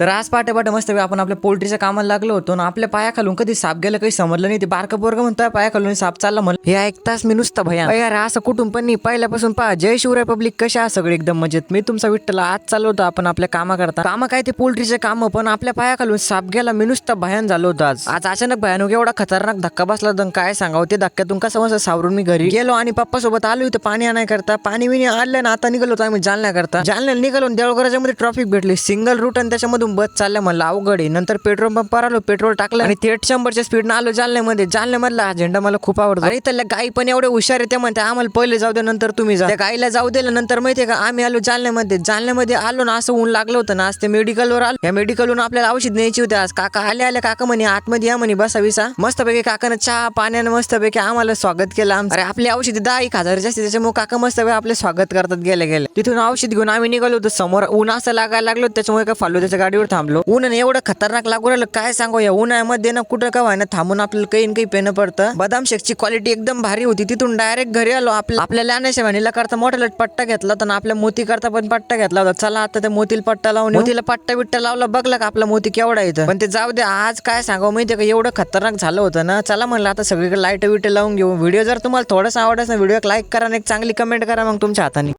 तर आज पाटे पाटे मस्त आपण आपल्या पोल्ट्रीच्या कामाला लागलो होतो ना आपल्या पायाखालून कधी साप गेलं काही समजलं नाही. ते बारकं बोरग म्हणतोय पायाखालून साप चालला म्हणून. हे ऐकताच मी नुसतं भया यार असं कुठून? पण नाही पहिल्यापासून पहा जय शिवराय पब्लिक कशा सगळे एकदम मजेत. मी तुमचा विठ्ठला आज चाललो होतो आपण आपल्या कामा करता कामं काय ते पोल्ट्रीचे काम पण आपल्या पायाखालून साप गेला मी नुसतं भयान झालो होतो आज. आज अचानक भयानक एवढा खतरनाक धक्का बसला तर काय सांगावं ते धक्क्यातून कसं मस्त सावरून मी घरी गेलो आणि पप्पा सोबत आलो इथं पाणी आणाय करता पाणी विणी आणलं ना आता निघालो होतो आम्ही जालन्याकरता. जालन्याला निघालो आणि मध्ये ट्रॉफिक भेटली. सिंगल रूट आणि त्याच्यामधून बस चालल्या म्हणलं अवघड आहे. नंतर पेट्रोल पंपावर आलो पेट्रोल टाकलं आणि थेट शंभरच्या स्पीडनं आलो जालन्यामध्ये. जालन्यामधला हा झेंडा मला खूप आवडतो. आणि त्याला गाई पण एवढे हुशार आहे ते म्हणते आम्हाला पहिले जाऊ दे नंतर तुम्ही जा. त्या गाईला जाऊ दिलं नंतर माहितीये का आम्ही आलो जालन्यामध्ये. जालन्यामध्ये आलो ना असं ऊन लागलं होतं ना आज ते मेडिकलवर आलो. या मेडिकलवरून आपल्याला औषध न्यायची होती आज. काका आले आले काका म्हणे आतमध्ये या म्हणे बसा विसा मस्तपैकी काकानं चहा पाण्यानं मस्तपैकी आम्हाला स्वागत केलं अरे आपली औषधी दहा एक हजार असते त्याच्यामुळे काका मस्तपैकी आपले स्वागत करतात गेले गेले तिथून औषध घेऊन आम्ही निघालो होतो. समोर ऊन असं लागायला लागलो त्याच्यामुळे काय फालो त्याच्या गाडीवर थांबलो. ऊन एवढं खतरनाक लागू राहिलं काय सांगू? या उन्हाळ्यामध्ये ना कुठं का व्हायना थांबून आपल्याला काही काही पेन पडतं. बदाम शेकची क्वालिटी एकदम भारी होती. तिथून डायरेक्ट घरी आलो. आपल्या आपल्या लहानशा व्हॅनिला करता मोठा पट्टा घेतला होता आपल्या मोती करता पण पट्टा घेतला होता. चला आता त्या मोतीला पट्टा लावून मोतीला पट्टा बिट्टा लावला बघला का आपला मोती केवढा येतं पण ते जाऊ दे आज काय सांगावं माहितीये का? एवढं खतरनाक झालं होतं ना. चला म्हणलं आता सगळीकडे लाइट विट लावून घेऊ. व्हिडिओ जर तुम्हाला थोडंसं आवडत ना व्हिडिओ लाईक करा आणि एक चांगली कमेंट करा मग तुमच्या हाताने.